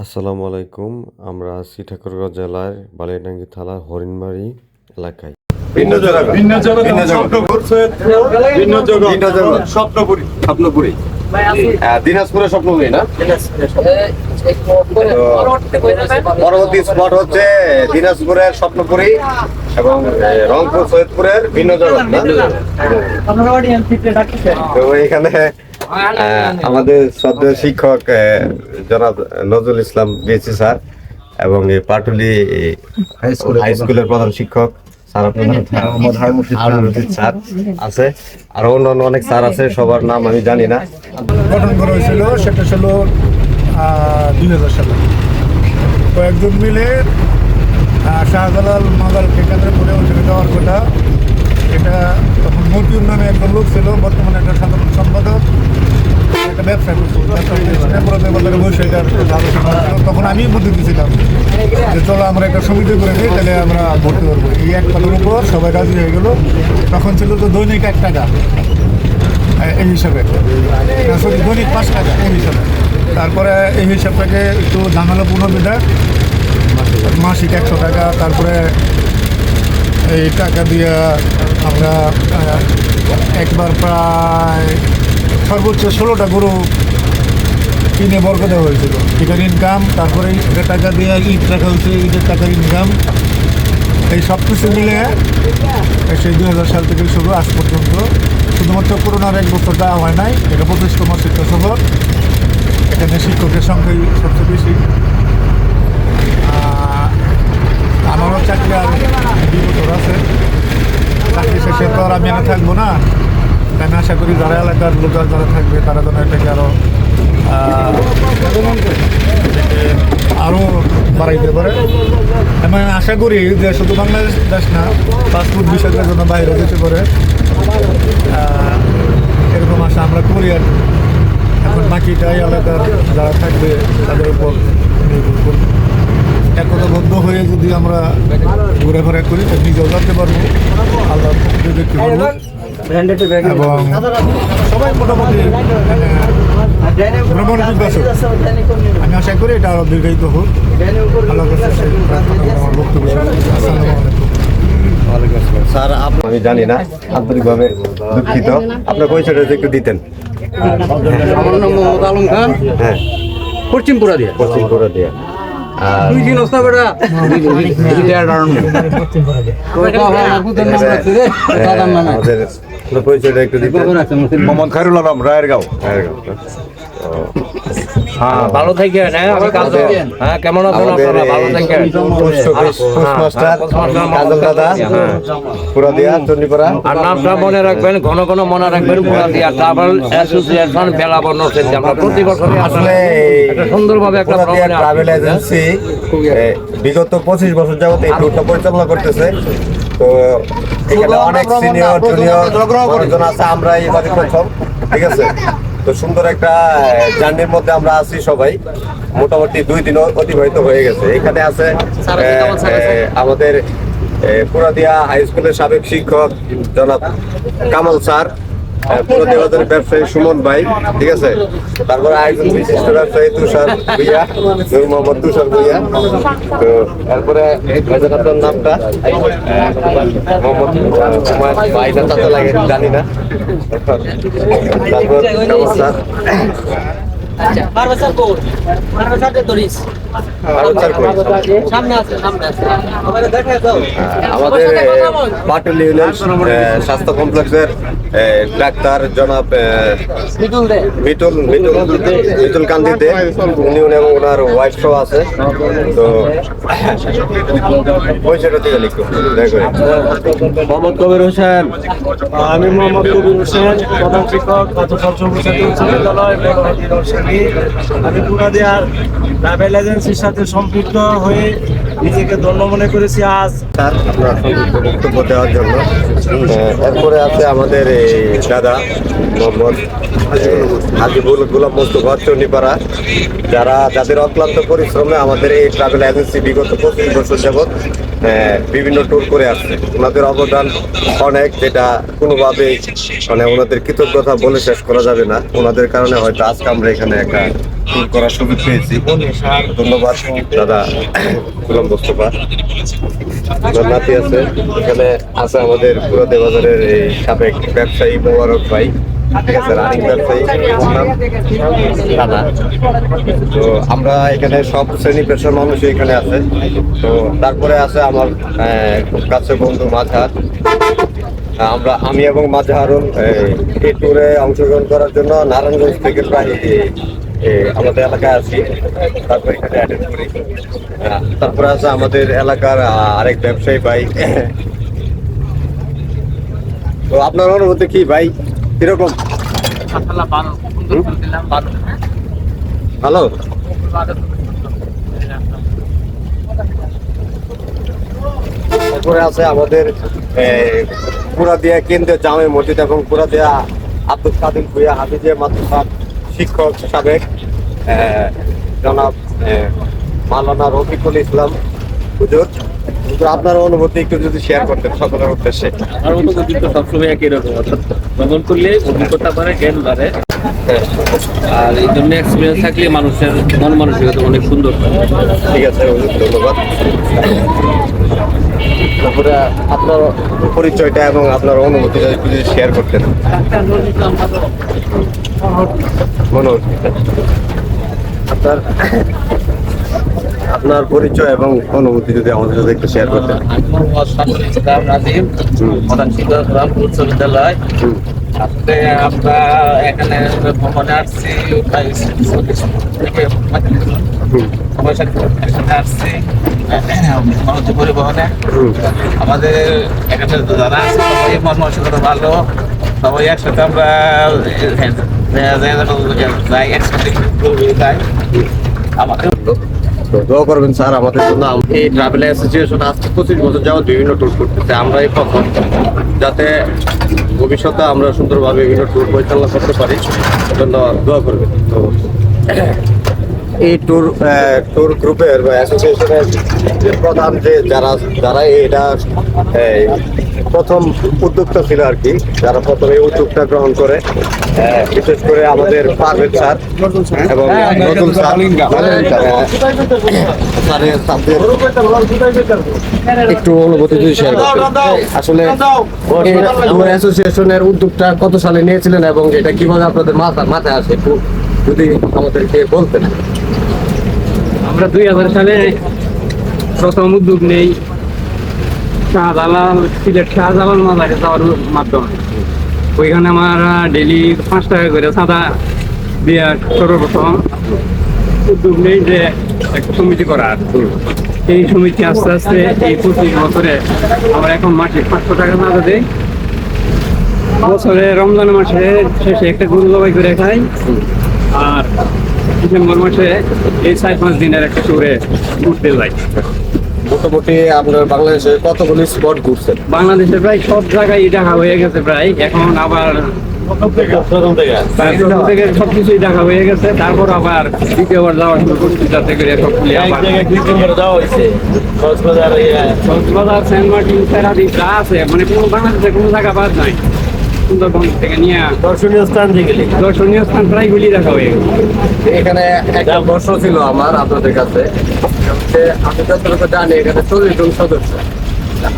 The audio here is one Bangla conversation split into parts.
আসসালামু আলাইকুম আমরা আছি ঠাকুরগাঁও জেলার বালিয়াডাঙ্গি থানার হরিণবাড়ি এলাকায়। ভিন্ন জগৎ ভিন্ন জগৎ ভিন্ন জগৎ। ভিন্ন জগৎ স্বপ্নপুরী। স্বপ্নপুরী। দিনাজপুরের স্বপ্নপুরী না? পরবর্তী স্পট হচ্ছে দিনাজপুরের স্বপ্নপুরী এবং রংপুর সৈয়দপুরের ভিন্ন জগৎ না তো এখানে আমাদের সদ্য শিক্ষক জনাব নজরুল ইসলাম বিএসসি স্যার এবং এই পাটুলি হাই স্কুলের প্রধান। শিক্ষক স্যার আপনার স্যার। আছে। আর অন্যান্য অনেক স্যার আছে সবার নাম আমি জানি না। গঠন করা হয়েছিল সেটা ছিল দুই হাজার সালে। কয়েকজন মিলে শাহজালাল মাদালকে কেন্দ্র করে যাওয়ার কথা এটা তখন মতিউর নামে একজন লোক ছিল বর্তমানে একটা সাধারণ সম্পাদক একটা ব্যবসা। তখন আমি বুদ্ধি দিয়েছিলাম যে চলো আমরা একটা সমিতি করে দিই তাহলে আমরা ভর্তি করব এই এক কথার উপর সবাই রাজি হয়ে গেল তখন ছিল তো দৈনিক এক টাকা এই হিসাবে দৈনিক পাঁচ টাকা এই হিসাবে তারপরে এই হিসাবটাকে একটু ঝামেলাপূর্ণ বিধায় মাসিক একশো টাকা তারপরে এই টাকা দিয়ে আমরা একবার প্রায় সর্বোচ্চ ষোলোটা গরু কিনে বর্গ দেওয়া হয়েছিল। এটার ইনকাম তারপরে এটা টাকা দিয়ে ঈদ রাখা হয়েছে, ঈদের টাকার ইনকাম এই সব কিছু মিলে সেই দুই হাজার সাল থেকে শুরু, আজ পর্যন্ত। শুধুমাত্র করোনার এক বছর দেওয়া হয় নাই, এটা পঁচিশতম শিক্ষা সফর এখানে শিক্ষকের সংখ্যাই সবচেয়ে বেশি। আমারও চাকরি আর দুই বছর আছে। চাকরি শেষে তো আর আমি এখানে থাকব না। আমি আশা করি যারা এলাকার লোক যারা থাকবে, তারা যেন এটাকে আরও আরও বাড়াইতে পারে। আমি আশা করি যে শুধু বাংলাদেশ দেশ না, পাসপোর্ট বিষয়টার জন্য বাইরে যেতে পারে। এরকম আশা আমরা করি আর। এখন বাকিটাই এলাকার যারা থাকবে, তাদের উপর নির্ভর করবে। একতাবদ্ধ হয়ে যদি আমরা ঘুরে করি তো নিজেও জানতে পারব। আল্লাহ দেখতে পারব এবং সবাই মোটামুটি মানে আমি আশা করি এটা আরও দীর্ঘায়িত হোক। আল্লাহ বক্তব্য আসসালামু আলাইকুম। স্যার আপ- আমি জানি না আন্তরিকভাবে দুঃখিত। আপনার পরিচয়টা যদি একটু দিতেন। আমার নাম মোহাম্মদ আলম খান। হ্যাঁ। পশ্চিমপুরা দিয়ে। পশ্চিম করে দিয়ে। পরিচয়টা একটু মোহাম্মদ খায়রুল আলম রায়ের গাঁও হ্যাঁ, হ্যাঁ ভালো থাকেন হ্যাঁ আমি কাজ হ্যাঁ কেমন আছেন আপনারা? ভালো থাকেন। কাজল দাদা হ্যাঁ। পুরা দিয়া চন্ডিপাড়া আর নামটা মনে রাখবেন ঘন ঘন মনে রাখবেন পুরা দিয়া। ট্রাভেল অ্যাসোসিয়েশন বেলাবর নরসিংদী আমরা প্রতি বছরই আসলে আসলে একটা সুন্দরভাবে একটা ভ্রমণে ট্রাভেল এজেন্সি বিগত পঁচিশ বছর যাবত এই ট্যুরটা পরিচালনা করতেছে। তো এখানে অনেক সিনিয়র জুনিয়র আছে আমরা এবারে প্রথম ঠিক আছে? তো সুন্দর একটা জার্নির মধ্যে আমরা আছি সবাই। মোটামুটি দুই দিন অতিবাহিত হয়ে গেছে। এখানে আছে আমাদের পুরাদিয়া হাই স্কুলের সাবেক শিক্ষক জনাব কামাল স্যার। পুরাদিয়া বাজারের ব্যবসায়ী সুমন ভাই, ঠিক আছে? তারপরে আরেকজন বিশিষ্ট ব্যবসায়ী, তুষার ভুইয়া, নূর মোহাম্মদ তুষার ভুইয়া। তো তারপরে আপনার নামটা, মোহাম্মদ কুমার ভাইটা তাতে লাগে, জানি না। তারপর বারবাসার কোর। বারবাসার? সামনে আছে সামনে আছে। দাও আমাদের পাটুলি ইউনিয়ন স্বাস্থ্য কমপ্লেক্সের ডাক্তার জনাব মিটুল দে। মিটুল মিটুল মিটুল কান্দিতে উনি উনি এবং ওনার ওয়াইফ সহ আছে। তো পয়সাটা দিয়ে লিখো মোহাম্মদ কবির হোসেন। আমি মোহাম্মদ কবির হোসেন প্রধান শিক্ষক বিদ্যালয় নরসিংদী আমি পুরাদিয়ার ট্রাভেল এজেন্সির সাথে সম্পৃক্ত হয়ে নিজেকে ধন্য মনে করেছি আজ। স্যার, আপনার বক্তব্য দেওয়ার জন্য। এরপরে আছে আমাদের এই দাদা মোহাম্মদ, হাজিবুল গোলাম মোস্তফা চন্ডিপাড়া। যারা, যাদের অক্লান্ত পরিশ্রমে আমাদের এই ট্রাভেল এজেন্সি বিগত পঁচিশ বছর যাবৎ বিভিন্ন ট্যুর করে আসছে। ওনাদের অবদান অনেক, যেটা কোনোভাবেই মানে ওনাদের কৃতজ্ঞতা বলে শেষ করা যাবে না। ওনাদের কারণে হয়তো আজকে আমরা এখানে একটা ট্যুর করার সুযোগ পেয়েছি। ধন্যবাদ, দাদা গুলাম মোস্তফা। আমার নাতি আছে। এখানে আছে আমাদের পুরাতে বাজারের এই সাবেক ব্যবসায়ী মোবারক ভাই। তো আমরা এখানে সব শ্রেণি পেশার মানুষই এখানে আছে। তো তারপরে আছে আমার কাছে বন্ধু মাঝার আমরা, আমি এবং মাঝারুল এই ট্যুরে অংশগ্রহণ করার জন্য নারায়ণগঞ্জ থেকে প্রায় আমাদের এলাকায় আছি তারপর এখানে অ্যাটেন্ড করি তারপরে আছে আমাদের এলাকার আরেক ব্যবসায়ী ভাই। তো আপনার অনুভূতি কি ভাই? কীরকম? ভালো। তারপরে আছে আমাদের পুরাদিয়া কেন্দ্রীয় জামে মসজিদ এবং পুরাদিয়া আব্দুল কাদিম ভুইয়া হাফিজিয়া মাদ্রাসা শিক্ষক সাবেক জনাব মালানা রফিকুল ইসলাম হুজুর। আপনার অনুভূতি একটু যদি শেয়ার করতেন সকলের উদ্দেশ্যে। আমার অনুভূতি তো সবসময় একই রকম অর্থাৎ ভ্রমণ করলে অভিজ্ঞতা বাড়ে জ্ঞান বাড়ে। আর এই জন্য এক্সপিরিয়েন্স থাকলে মানুষের মন মানসিকতা অনেক সুন্দর ঠিক আছে ধন্যবাদ। তারপরে আপনার পরিচয়টা এবং আপনার অনুভূতিটা একটু যদি শেয়ার করতেন। আপনার আপনার পরিচয় এবং অনুভূতি যদি আমাদের সাথে একটু শেয়ার করতেন। ইসলাম নাজিম প্রধান শিক্ষক আমরা এখানে ভ্রমণে আসছি প্রায় সবার সাথে আসছি মারুতি পরিবহনে। আমাদের এখানে যারা আছে সবাই ভালো। সবাই একসাথে আমরা যাই, একসাথে যাই আমাদের তো দোয়া করবেন স্যার, আমাদের জন্য এই ট্রাভেল অ্যাসোসিয়েশন আজকে পঁচিশ বছর বিভিন্ন ট্যুর করতেছে। আমরা এই প্রথম। যাতে ভবিষ্যতে আমরা সুন্দরভাবে বিভিন্ন ট্যুর পরিচালনা করতে পারি। জন্য দোয়া করবেন। তো এই ট্যুর ট্যুর গ্রুপের বা অ্যাসোসিয়েশনের প্রধান যে যারা যারা এটা প্রথম উদ্যোক্তা ছিল আর কি যারা প্রথম এই উদ্যোগটা গ্রহণ করে বিশেষ করে আমাদের পারভেজ স্যার এবং নতুন স্যার সাথে একটু অনুভূতি যদি শেয়ার আসলে অ্যাসোসিয়েশনের উদ্যোগটা কত সালে নিয়েছিলেন এবং এটা কীভাবে আপনাদের মাথা মাথায় আসে একটু যদি আমাদেরকে বলতেন। আমরা দুই হাজার সালে প্রথম উদ্যোগ নেই শাহজালাল সিলেট শাহজালাল মাজারে যাওয়ার মাধ্যমে। ওইখানে আমরা ডেলি পাঁচ টাকা করে চাঁদা দিয়ে সর্বপ্রথম উদ্যোগ নেই যে একটা সমিতি করার এই সমিতি আস্তে আস্তে এই পঁচিশ বছরে আমরা এখন মাসে পাঁচশো টাকা চাঁদা দিই বছরে রমজান মাসে শেষে একটা গরু জবাই করে খাই। আর ডিসেম্বর মাসে এই চার পাঁচ দিনের একটা ট্যুরে ঘুরতে যাই। মোটামুটি আপনার বাংলাদেশে কতগুলি স্পট ঘুরছেন? বাংলাদেশে প্রায় সব জায়গায় দেখা হয়ে গেছে প্রায়। এখন আবার প্রায় প্রথম থেকে সবকিছুই দেখা হয়ে গেছে। তারপর আবার দ্বিতীয়বার যাওয়া শুরু করছি যাতে করে সবগুলি কক্সবাজার সেন্ট মার্টিন যা আছে মানে কোনো বাংলাদেশে কোনো জায়গা বাদ নাই। সুন্দরবন থেকে নিয়ে দর্শনীয় স্থান যেগুলি দর্শনীয় স্থান প্রায়গুলি দেখা হয়ে গেছে। এখানে একটা ছিল আমার আপনাদের কাছে। যে আমি যতটুকু জানি এখানে চল্লিশ জন সদস্য।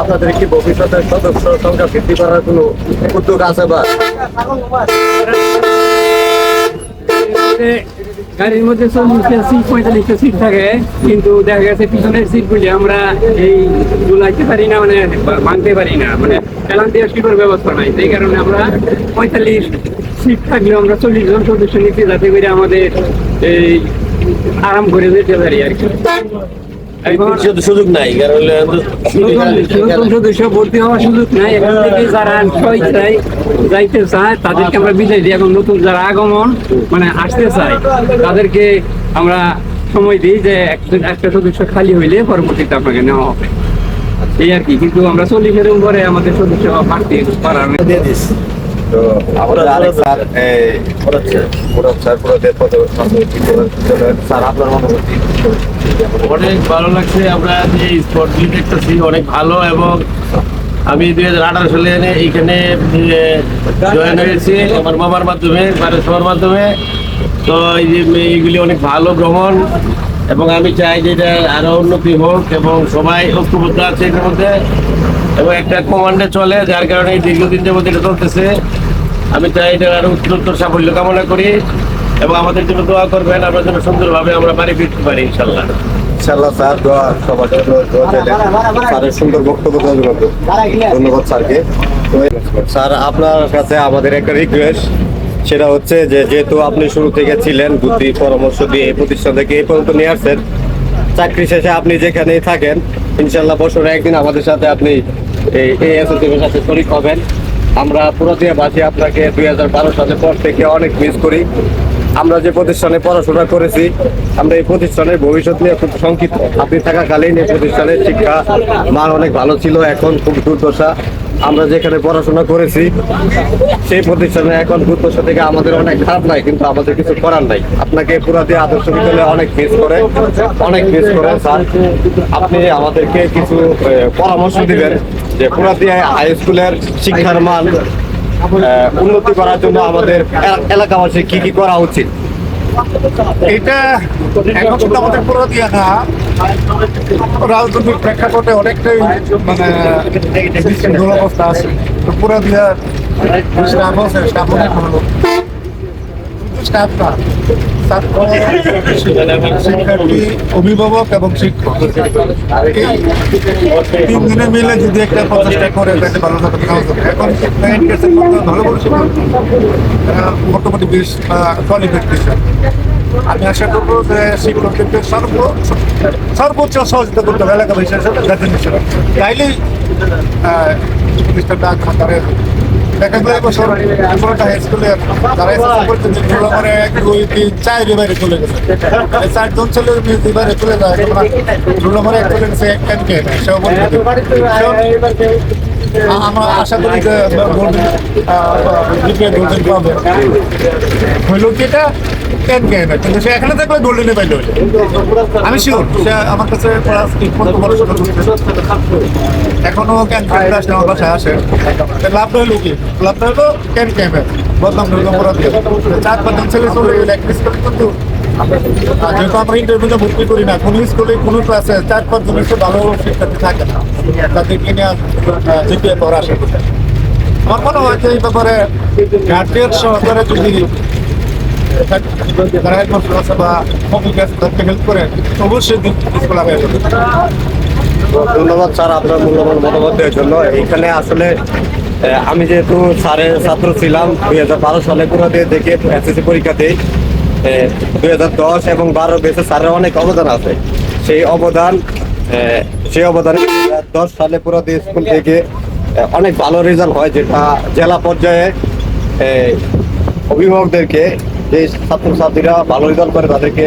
আপনাদের কি ভবিষ্যতে সদস্য সংখ্যা বৃদ্ধি করার কোনো উদ্যোগ আছে বা? গাড়ির মধ্যে চল্লিশটা সিট পঁয়তাল্লিশটা সিট থাকে কিন্তু দেখা গেছে পিছনের সিটগুলি আমরা এই গুলাইতে পারি না মানে ভাঙতে পারি না। মানে ব্যবস্থা নাই। সেই কারণে আমরা পঁয়তাল্লিশ সিট থাকলেও আমরা চল্লিশ জন সদস্য নিচ্ছি যাতে করে আমাদের এই আরাম করে যেতে পারি আর কি। সুযোগ নাই কারণ নতুন নতুন সদস্য ভর্তি হওয়ার সুযোগ নাই। এখান থেকে যারা যাইতে চায় তাদেরকে আমরা বিদায় দিই। এখন নতুন যারা আগমন মানে আসতে চায় তাদেরকে আমরা সময় দিই যে একটা সদস্য খালি হইলে পরবর্তীতে আপনাকে নেওয়া হবে। এই আর কি কিন্তু আমরা চল্লিশের উপরে আমাদের সদস্য বাড়তি করার দিয়ে দিস। তো আমাদের আরেক স্যার এই স্যার পুরোদের স্যার আপনার অনুভূতি অনেক ভালো লাগছে আমরা যে স্পটগুলি দেখতেছি অনেক ভালো এবং আমি দুই হাজার আঠারো সালে এনে এইখানে জয়েন হয়েছি আমার বাবার মাধ্যমে বাড়ির সবার মাধ্যমে। তো এই যে এইগুলি অনেক ভালো ভ্রমণ। এবং আমি চাই যে এটা আরও উন্নতি হোক এবং সবাই ঐক্যবদ্ধ আছে এটার মধ্যে এবং একটা কমান্ডে চলে যার কারণে দীর্ঘদিন যাবত এটা চলতেছে। আমি চাই এটা আরও উত্তরোত্তর সাফল্য কামনা করি এবং আমাদের জন্য দোয়া করবেন আমরা যেন সুন্দরভাবে আমরা বাড়ি ফিরতে পারি ইনশাল্লাহ। ইনশাল্লাহ স্যার দোয়া সবার জন্য দোয়া চাইলেন। স্যারের সুন্দর বক্তব্য ধন্যবাদ স্যারকে। স্যার আপনার কাছে আমাদের একটা রিকোয়েস্ট সেটা হচ্ছে যে, যেহেতু আপনি শুরু থেকে ছিলেন, বুদ্ধি, পরামর্শ দিয়ে এই প্রতিষ্ঠান থেকে এই পর্যন্ত নিয়ে আসছেন, চাকরি শেষে আপনি যেখানেই থাকেন ইনশাল্লাহ বছরে একদিন আমাদের সাথে আপনি এই এই অ্যাসোসিয়েশনের সাথে শরিক হবেন। আমরা পুরোদিয়াবাসী আপনাকে দুই হাজার বারো সালের পর থেকে অনেক মিস করি। আমরা যে প্রতিষ্ঠানে পড়াশোনা করেছি, আমরা এই প্রতিষ্ঠানের ভবিষ্যৎ নিয়ে খুব শঙ্কিত আপনি থাকাকালীন এই প্রতিষ্ঠানের শিক্ষা মান অনেক ভালো ছিল, এখন খুব দুর্দশা। আমরা যেখানে পড়াশোনা করেছি, সেই প্রতিষ্ঠানে এখন দুর্দশা থেকে আমাদের অনেক খারাপ নাই, কিন্তু আমাদের কিছু করার নাই। আপনাকে পুরা দিয়ে আদর্শ বিদ্যালয়ে অনেক মিস করে, অনেক মিস করে স্যার। আপনি আমাদেরকে কিছু পরামর্শ দিবেন যে পুরা দিয়ে হাই স্কুলের শিক্ষার মান উন্নতি করার জন্য আমাদের এলা- এলাকাবাসী কি কি করা উচিত? এটা এখন আমাদের পুরো দিয়া না। রাজনৈতিক প্রেক্ষাপটে অনেকটাই মানে অবস্থা আছে। তো পুরো দিয়া স্টাফ আছে স্টাফ অনেক ভালো স্টাফ অভিভাবক এবং শিক্ষক। তিন দিনে মিলে যদি একটা করে মোটামুটি বেশ কোয়ালিফাইড আমি আশা করব যে শিক্ষকদেরকে সর্ব সর্বোচ্চ সহযোগিতা করতে হবে এলাকা বিষয়ের সাথে গার্জেন হিসেবে তাইলেই প্রতিষ্ঠানটা খাতারে দেখা গেল এবছর পুরোটা হাই স্কুলের যারা এসএসসি পরীক্ষা দিচ্ছিল মানে দুই, তিন চার বাইরে চলে গেছে। চারজন ছেলে বাইরে চলে যায় তখন দুই এক চলে গেছে এক আমরা আশা করি যে গোল্ডেন পাবে। হইল কি এটা? এখানে থাকলে গোল্ডেনে আমি যেহেতু আমরা ইন্টারভিউতে ভর্তি করি না, কোনো স্কুলে কোনো ক্লাসে চার পাঁচজন ভালো শিক্ষার্থী থাকে না। তাদেরকে নিয়ে জিপিএ পড়া আসে? আমার মনে হয় যে এই ব্যাপারে গার্জিয়ান সহকারে যদি যারা বা হেল্প করে অবশ্যই তো ধন্যবাদ স্যার আপনার মূল্যবান মতামত দেওয়ার জন্য। এখানে আসলে আমি যেহেতু স্যারের ছাত্র ছিলাম, দুই হাজার বারো সালে পুরো দিয়ে দেখে এসএসসি পরীক্ষাতে দুই। হাজার দশ এবং বারো বেসে স্যারের অনেক অবদান আছে। সেই অবদান সেই অবদানে দশ সালে পুরো স্কুল থেকে অনেক ভালো রেজাল্ট হয় যেটা জেলা পর্যায়ে অভিভাবকদেরকে যে ছাত্রছাত্রীরা ভালো রেজাল্ট করে তাদেরকে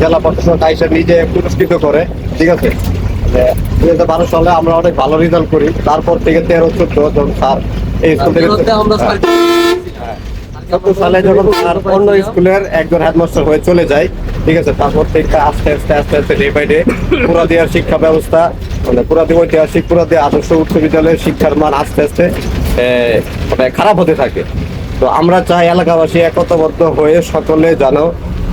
জেলা প্রশাসক আইসা নিজে পুরস্কৃত করে ঠিক আছে? দুই হাজার বারো সালে আমরা অনেক ভালো রেজাল্ট করি। তারপর থেকে তেরো চোদ্দ যখন স্যার এই স্কুল থেকে চোদ্দ সালে যখন স্যার অন্য স্কুলের একজন হেডমাস্টার হয়ে চলে যায় ঠিক আছে? তারপর থেকে আস্তে আস্তে আস্তে আস্তে ডে বাই ডে পুরাদিয়ার শিক্ষা ব্যবস্থা মানে পুরাদি ঐতিহাসিক পুরাদি আদর্শ উচ্চ বিদ্যালয়ের শিক্ষার মান আস্তে আস্তে মানে খারাপ হতে থাকে। তো আমরা চাই এলাকাবাসী একতাবদ্ধ হয়ে সকলে যেন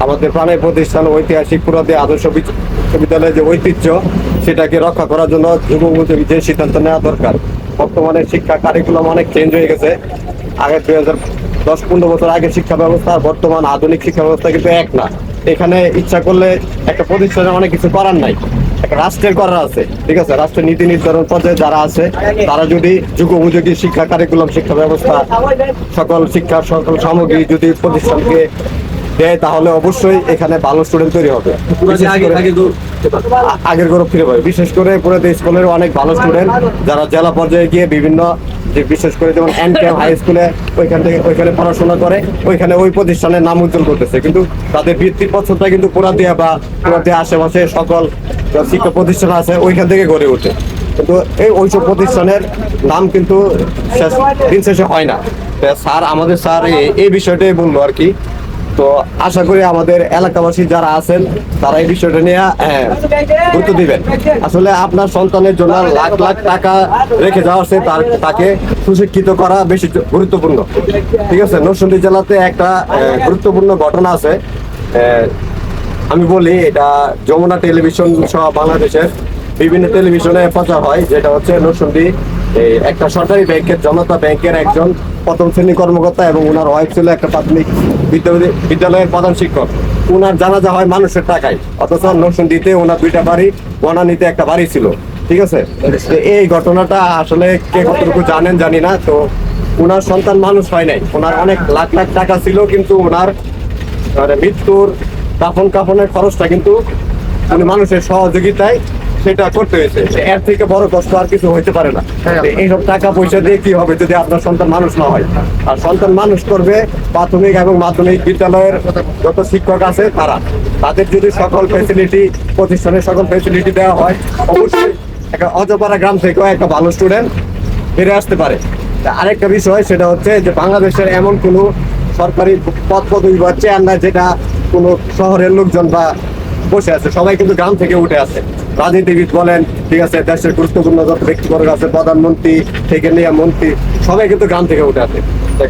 আমাদের প্রাণের প্রতিষ্ঠান, ঐতিহাসিক পুরাদি আদর্শ বিশ্ববিদ্যালয়ের যে ঐতিহ্য, সেটাকে রক্ষা করার জন্য যুবমুখী যে সিদ্ধান্ত নেওয়া দরকার। বর্তমানে শিক্ষা কারিকুলাম অনেক চেঞ্জ হয়ে গেছে। আগে দুই হাজার দশ পনেরো বছর আগে শিক্ষা ব্যবস্থা, বর্তমান আধুনিক শিক্ষা ব্যবস্থা কিন্তু এক না। এখানে ইচ্ছা করলে একটা প্রতিষ্ঠানে অনেক কিছু করার নাই। রাষ্ট্রের করা আছে। ঠিক আছে? রাষ্ট্রের নীতি নির্ধারণ পর্যায়ে যারা আছে তারা যদি যুগ উপযোগী শিক্ষা কারিকুলাম শিক্ষা ব্যবস্থা সকল শিক্ষার সকল সামগ্রী যদি প্রতিষ্ঠানকে দেয় তাহলে অবশ্যই এখানে ভালো স্টুডেন্ট তৈরি হবে। আগের গৌরব ফিরে পাবে। বিশেষ করে পুরো স্কুলের অনেক ভালো স্টুডেন্ট যারা জেলা পর্যায়ে গিয়ে বিভিন্ন যে বিশেষ করে যেমন এন কে হাই স্কুলে ওইখান থেকে ওইখানে পড়াশোনা করে, ওইখানে ওই প্রতিষ্ঠানের নাম উজ্জ্বল করতেছে। কিন্তু তাদের বৃত্তির পছন্দটা কিন্তু পুরা দেয়া বা পুরাদিয়া আশেপাশে সকল শিক্ষা প্রতিষ্ঠান আছে, ওইখান থেকে গড়ে ওঠে। কিন্তু এই ওইসব প্রতিষ্ঠানের নাম কিন্তু শেষ, দিন শেষে হয় না। স্যার, আমাদের স্যার এই বিষয়টাই বলল আর কি তো আশা করি আমাদের এলাকাবাসী যারা আছেন তারা এই বিষয়টা নিয়ে হ্যাঁ, গুরুত্ব দিবেন। আসলে আপনার সন্তানের জন্য লাখ লাখ টাকা রেখে যাওয়া আছে তার তাকে সুশিক্ষিত করা বেশি গুরুত্বপূর্ণ। ঠিক আছে? নরসিংদী জেলাতে একটা গুরুত্বপূর্ণ ঘটনা আছে। আমি বলি এটা যমুনা টেলিভিশন সহ বাংলাদেশের বিভিন্ন টেলিভিশনে প্রচার হয় যেটা হচ্ছে নরসিংদী একটা সরকারি ব্যাংকের, জনতা ব্যাংকের একজন প্রথম শ্রেণি কর্মকর্তা এবং ওনার ওয়াইফ ছিল একটা প্রাথমিক বিদ্যালয়- বিদ্যালয়ের প্রধান শিক্ষক। ওনার জানাজা হয় মানুষের টাকায়, অথচ নরসিংদীতে ওনার দুইটা বাড়ি, বনানীতে একটা বাড়ি ছিল, ঠিক আছে? এই ঘটনাটা আসলে কে কতটুকু জানেন জানি না, তো ওনার সন্তান মানুষ হয় নাই। ওনার অনেক লাখ লাখ টাকা ছিল, কিন্তু ওনার মানে মৃত্যুর দাফন কাফনের খরচটা কিন্তু মানুষের সহযোগিতায় সেটা করতে হয়েছে। এর থেকে বড় কষ্ট আর কিছু হইতে পারে না। এইসব টাকা পয়সা দিয়ে কি হবে যদি আপনার সন্তান মানুষ না হয়? আর সন্তান মানুষ করবে প্রাথমিক এবং মাধ্যমিক বিদ্যালয়ের যত শিক্ষক আছে তারা। তাদের যদি সকল ফেসিলিটি প্রতিষ্ঠানের সকল ফেসিলিটি দেওয়া হয় অবশ্যই একটা অজপাড়া গ্রাম থেকেও একটা ভালো স্টুডেন্ট ফিরে আসতে পারে। আরেকটা বিষয় সেটা হচ্ছে যে বাংলাদেশের এমন কোনো সরকারি পদ পদবি বা চেয়ার না যেটা কোনো শহরের লোকজন বা বসে আছে, সবাই কিন্তু গ্রাম থেকে উঠে আছে। রাজনীতিবিদ বলেন, ঠিক আছে, দেশের গুরুত্বপূর্ণ যত ব্যক্তিবর্গ আছে, প্রধানমন্ত্রী, থেকে নিয়ে মন্ত্রী, সবাই কিন্তু গ্রাম থেকে উঠে আছে।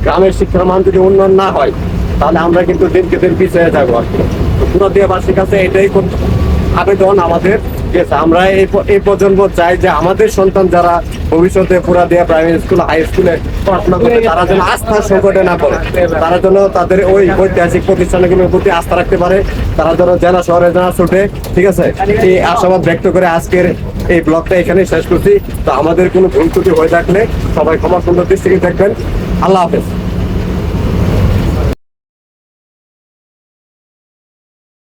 গ্রামের শিক্ষার মান যদি উন্নয়ন না হয়, তাহলে আমরা কিন্তু দিনকে দিন পিছিয়ে যাব আর কি। পুরো পুরো বার্ষিক কাছে এটাই আবেদন আমাদের ঠিক আছে আমরা এই প্রজন্ম চাই যে আমাদের সন্তান যারা ভবিষ্যতে পুরা দেয়া প্রাইমারি স্কুল হাই স্কুলে পড়াশোনা করবে, তারা যেন আস্থার সংকটে না পড়ে। তারা যেন তাদের ওই ঐতিহাসিক প্রতিষ্ঠানগুলোর প্রতি আস্থা রাখতে পারে। তারা যেন জেলা শহরে না ছুটে, ঠিক আছে? এই আশাবাদ ব্যক্ত করে আজকের এই ব্লগটা এখানে শেষ করছি। তো আমাদের কোনো ভুল ত্রুটি হয়ে থাকলে সবাই ক্ষমা সুন্দর দৃষ্টিকে দেখবেন। আল্লাহ হাফেজ।